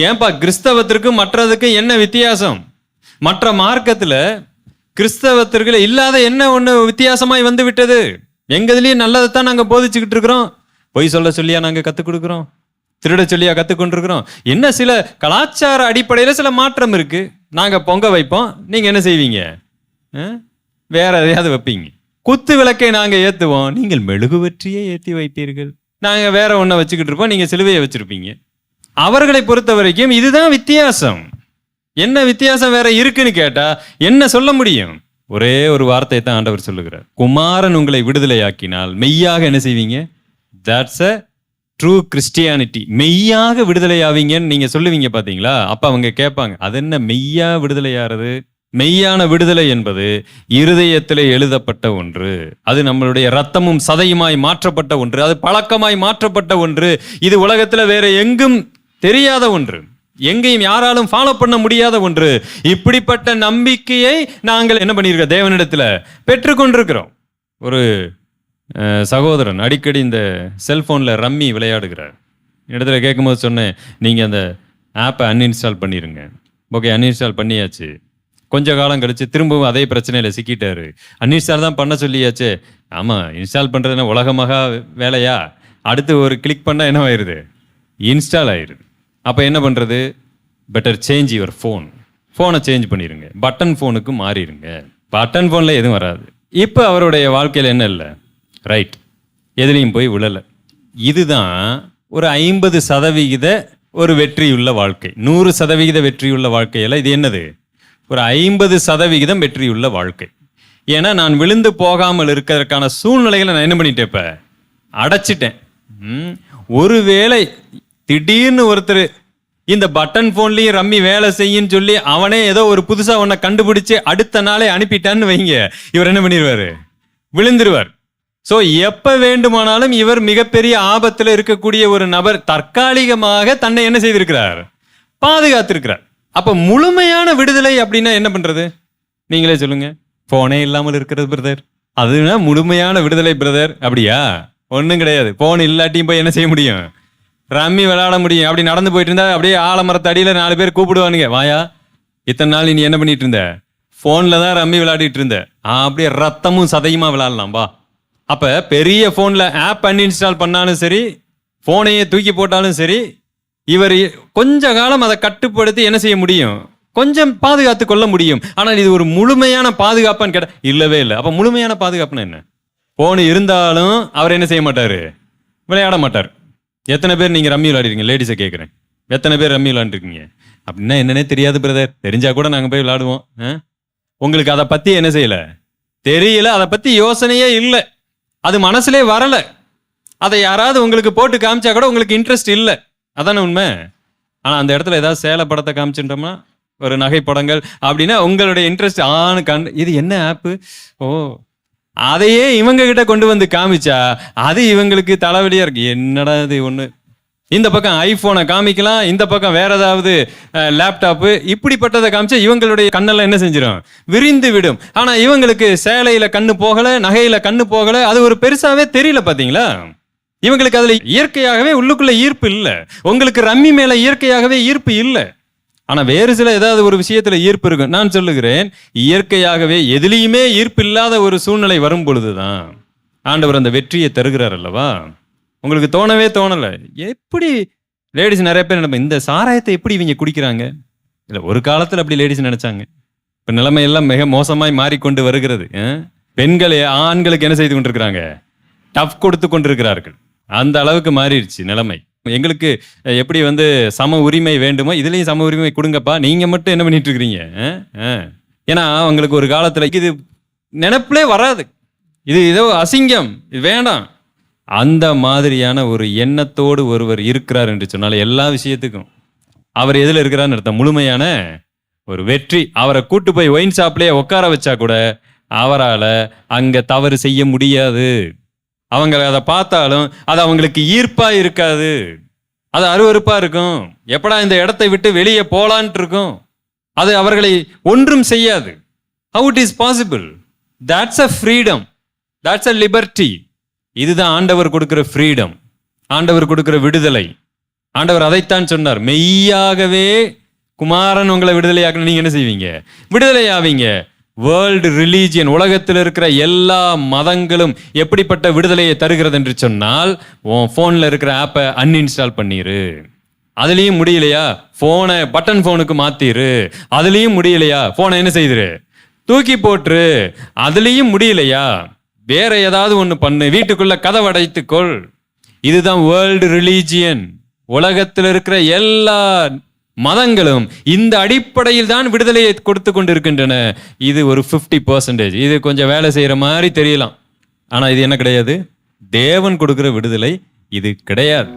ஏன்பா கிறிஸ்தவத்திற்கும் மற்றதுக்கும் என்ன வித்தியாசம்? மற்ற மார்க்கத்தில் கிறிஸ்தவத்திற்கு இல்லாத என்ன ஒன்று வித்தியாசமாய் வந்து விட்டது எங்கதுலேயும் நல்லதை தான் நாங்கள் போதிச்சுக்கிட்டு இருக்கிறோம். பொய் சொல்ல சொல்லியா நாங்கள் கற்றுக் கொடுக்குறோம்? திருட சொல்லியா கற்றுக்கொண்டிருக்கிறோம் என்ன சில கலாச்சார அடிப்படையில் சில மாற்றம் இருக்குது நாங்கள் பொங்க வைப்போம். நீங்கள் என்ன செய்வீங்க? ஆ? வேற எதையாவது வைப்பீங்க. குத்து விளக்கை நாங்கள் ஏற்றுவோம் நீங்கள் மெழுகுவற்றியே ஏற்றி வைப்பீர்கள். நாங்கள் வேற ஒன்றை வச்சுக்கிட்டு இருப்போம். நீங்கள் சிலுவையை வச்சுருப்பீங்க. அவர்களை பொறுத்த வரைக்கும் இதுதான் வித்தியாசம். என்ன வித்தியாசம் வேற இருக்குன்னு கேட்டா என்ன சொல்ல முடியும்? ஒரே ஒரு வார்த்தையை தான் ஆண்டவர் சொல்லுகிறார். குமாரன் உங்களை விடுதலையாக்கினால் மெய்யாக என்ன செய்வீங்க? தட்ஸ் அ ட்ரூ கிறிஸ்டியானிட்டி மெய்யாக விடுதலையாவீங்கன்னு நீங்க சொல்லுவீங்க பாத்தீங்களா? அப்ப அவங்க கேட்பாங்க அது என்ன மெய்யா விடுதலையாகிறது மெய்யான விடுதலை என்பது இருதயத்திலே எழுதப்பட்ட ஒன்று. அது நம்மளுடைய ரத்தமும் சதையுமாய் மாற்றப்பட்ட ஒன்று. அது பழக்கமாய் மாற்றப்பட்ட ஒன்று. இது உலகத்தில் வேற எங்கும் தெரியாத ஒன்று. எங்கேயும் யாராலும் ஃபாலோ பண்ண முடியாத ஒன்று. இப்படிப்பட்ட நம்பிக்கையை நாங்கள் என்ன பண்ணியிருக்கோம்? தேவனிடத்தில் பெற்றுக்கொண்டிருக்கிறோம் ஒரு சகோதரன் அடிக்கடி இந்த செல்ஃபோனில் ரம்மி விளையாடுகிறார். இடத்துல கேட்கும்போது சொன்னேன் நீங்கள் அந்த ஆப்பை அன்இன்ஸ்டால் பண்ணிடுங்க ஓகே அன்இன்ஸ்டால் பண்ணியாச்சு. கொஞ்ச காலம் கழித்து திரும்பவும் அதே பிரச்சனையில் சிக்கிட்டாரு. அன்இன்ஸ்டால் தான் பண்ண சொல்லியாச்சு. ஆமாம் இன்ஸ்டால் பண்ணுறதுனா உலகமாக வேலையா? அடுத்து ஒரு கிளிக் பண்ணால் என்ன ஆயிடுது இன்ஸ்டால் ஆயிடுது அப்போ என்ன பண்ணுறது பெட்டர் சேஞ்ச் யுவர் ஃபோன் ஃபோனை சேஞ்ச் பண்ணிடுங்க பட்டன் ஃபோனுக்கு மாறிடுங்க பட்டன் ஃபோனில் எதுவும் வராது. இப்போ அவருடைய வாழ்க்கையில் என்ன இல்லை? ரைட் எதுலேயும் போய் விழலை. இதுதான் ஒரு ஐம்பது சதவிகித ஒரு வெற்றியுள்ள வாழ்க்கை. நூறு சதவிகித வெற்றியுள்ள வாழ்க்கையில் இது என்னது? ஒரு ஐம்பது சதவிகிதம் வெற்றியுள்ள வாழ்க்கை. ஏன்னா நான் விழுந்து போகாமல் இருக்கிறதுக்கான சூழ்நிலைகளை நான் என்ன பண்ணிட்டேன் இப்போ? அடைச்சிட்டேன். ம். ஒருவேளை திடீர்னு ஒருத்தர் இந்த பட்டன் ஃபோன்லேயும் ரம்மி வேலை செய்யுன்னு சொல்லி அவனே ஏதோ ஒரு புதுசா ஒன்ன கண்டுபிடிச்சு அடுத்த நாளே அனுப்பிட்டான்னு வைங்க. இவர் என்ன பண்ணிடுவாரு விழுந்துருவார். ஸோ எப்ப வேண்டுமானாலும் இவர் மிகப்பெரிய ஆபத்தில் இருக்கக்கூடிய ஒரு நபர் தற்காலிகமாக தன்னை என்ன செய்திருக்கிறார்? பாதுகாத்திருக்கிறார். அப்ப முழுமையான விடுதலை அப்படின்னா என்ன பண்றது? நீங்களே சொல்லுங்க. போனே இல்லாமல் இருக்கிறது பிரதர் அதுனா முழுமையான விடுதலை பிரதர் அப்படியா? ஒன்றும் கிடையாது. போன் இல்லாட்டியும் போய் என்ன செய்ய முடியும்? ரம்மி விளையாட முடியும். அப்படி நடந்து போயிட்டு இருந்தா அப்படியே ஆலமரத்து அடியில் நாலு பேர் கூப்பிடுவானுங்க. வாயா இத்தனை நாள் நீ என்ன பண்ணிட்டு இருந்த? ஃபோனில் தான் ரம்மி விளையாடிட்டு இருந்த. ஆ, அப்படியே ரத்தமும் சதையுமா விளையாடலாம் வா. அப்போ பெரிய ஃபோனில் ஆப் அன்இன்ஸ்டால் பண்ணாலும் சரி ஃபோனையே தூக்கி போட்டாலும் சரி இவர் கொஞ்ச காலம் அதை கட்டுப்படுத்தி என்ன செய்ய முடியும்? கொஞ்சம் பாதுகாத்து கொள்ள முடியும். ஆனால் இது ஒரு முழுமையான பாதுகாப்பான்னு கேட்ட இல்லவே இல்லை. அப்போ முழுமையான பாதுகாப்புன்னா என்ன? ஃபோனு இருந்தாலும் அவர் என்ன செய்ய மாட்டார்? விளையாட மாட்டார். எத்தனை பேர் நீங்கள் ரம்மி விளையாடுறீங்க லேடிஸை கேட்குறேன் எத்தனை பேர் ரம்மி விளாண்டுருக்கீங்க அப்படின்னா என்னன்னே தெரியாது பிரதர் தெரிஞ்சால் கூட நாங்கள் போய் விளாடுவோம் ஆ? உங்களுக்கு அதை பற்றி என்ன செய்யலை? தெரியல அதை பற்றி யோசனையே இல்லை. அது மனசுலே வரலை. அதை யாராவது உங்களுக்கு போட்டு காமிச்சா கூட உங்களுக்கு இன்ட்ரெஸ்ட் இல்லை. அதானே உண்மை? ஆனால் அந்த இடத்துல ஏதாவது சேலை படத்தை காமிச்சுட்டோம்னா ஒரு நகை படங்கள் அப்படின்னா உங்களுடைய இன்ட்ரெஸ்ட் ஆணு கண் இது என்ன ஆப்பு ஓ அதையே இவங்க கிட்ட கொண்டு வந்து காமிச்சா அது இவங்களுக்கு தலைவலியா இருக்கு. என்னடா இது ஒண்ணு? இந்த பக்கம் ஐபோனை காமிக்கலாம் இந்த பக்கம் வேற ஏதாவது லேப்டாப்பு இப்படிப்பட்டதை காமிச்சா இவங்களுடைய கண்ணெல்லாம் என்ன செஞ்சிடும் விரிந்து விடும். ஆனா இவங்களுக்கு சேலையில கண்ணு போகல நகையில கண்ணு போகல அது ஒரு பெருசாவே தெரியல பாத்தீங்களா? இவங்களுக்கு அதுல இயற்கையாகவே உள்ளுக்குள்ள ஈர்ப்பு இல்லை. உங்களுக்கு ரம்மி மேல இயற்கையாகவே ஈர்ப்பு இல்லை. ஆனால் வேறு சில ஏதாவது ஒரு விஷயத்தில் ஈர்ப்பு இருக்கும் நான் சொல்லுகிறேன் இயற்கையாகவே எதிலையுமே ஈர்ப்பு இல்லாத ஒரு சூழ்நிலை வரும் பொழுதுதான் ஆண்டவர் அந்த வெற்றியை தருகிறார் அல்லவா? உங்களுக்கு தோணவே தோணலை. எப்படி லேடிஸ் நிறைய பேர் நினைப்பேன் இந்த சாராயத்தை எப்படி இவங்க குடிக்கிறாங்க? இல்லை ஒரு காலத்தில் அப்படி லேடிஸ் நினைச்சாங்க. இப்போ நிலைமை எல்லாம் மிக மோசமாய் மாறிக்கொண்டு வருகிறது. பெண்களே பெண்கள் ஆண்களுக்கு என்ன செய்து கொண்டிருக்கிறாங்க? டஃப் கொடுத்து கொண்டிருக்கிறார்கள். அந்த அளவுக்கு மாறிடுச்சு நிலைமை. எங்களுக்கு எப்படி வந்து சம உரிமை வேண்டுமோ இதுலேயும் சம உரிமை கொடுங்கப்பா. நீங்க மட்டும் என்ன பண்ணிட்டு இருக்கிறீங்க? ஏன்னா அவங்களுக்கு ஒரு காலத்துல இது நினப்பிலே வராது. இது ஏதோ அசிங்கம். இது வேண்டாம். அந்த மாதிரியான ஒரு எண்ணத்தோடு ஒருவர் இருக்கிறார் என்று சொன்னால் எல்லா விஷயத்துக்கும். அவர் எதில் இருக்கிறான்னு அர்த்தம் முழுமையான ஒரு வெற்றி. அவரை கூட்டு போய் ஒயின் ஷாப்லேயே உட்கார வச்சா கூட அவரால் அங்கே தவறு செய்ய முடியாது. அவங்க அதை பார்த்தாலும் அது அவங்களுக்கு ஈர்ப்பாக இருக்காது. அது அருவறுப்பாக இருக்கும். எப்படா இந்த இடத்தை விட்டு வெளியே போகலான்ட்டு இருக்கும் அது அவர்களை ஒன்றும் செய்யாது. How it is possible that's a freedom that's a liberty இதுதான் ஆண்டவர் கொடுக்குற ஃப்ரீடம் ஆண்டவர் கொடுக்குற விடுதலை. ஆண்டவர் அதைத்தான் சொன்னார். மெய்யாகவே குமாரன் உங்களை விடுதலையாக்கணும் நீங்கள் என்ன செய்வீங்க? விடுதலை ஆவீங்க வேர்ல்டு ரிலீஜியன் உலகத்தில் இருக்கிற எல்லா மதங்களும் எப்படிப்பட்ட விடுதலையை தருகிறது என்று சொன்னால் உன் ஃபோனில் இருக்கிற ஆப்பை அன்இன்ஸ்டால் பண்ணிடு அதுலேயும் முடியலையா? ஃபோனை பட்டன் ஃபோனுக்கு மாற்றிடு அதுலேயும் முடியலையா? ஃபோனை என்ன செய்திரு? தூக்கி போட்டுரு. அதுலேயும் முடியலையா? வேற ஏதாவது ஒன்று பண்ணு. வீட்டுக்குள்ளே கதவை அடைத்துக்கொள் இதுதான் வேர்ல்டு ரிலீஜியன் உலகத்தில் இருக்கிற எல்லா மதங்களும் இந்த அடிப்படையில் தான் விடுதலையை கொடுத்து கொண்டிருக்கின்றன. இது ஒரு 50% பர்சன்டேஜ் இது கொஞ்சம் வேலை செய்யற மாதிரி தெரியலாம். ஆனா இது என்ன கிடையாது? தேவன் கொடுக்குற விடுதலை இது கிடையாது.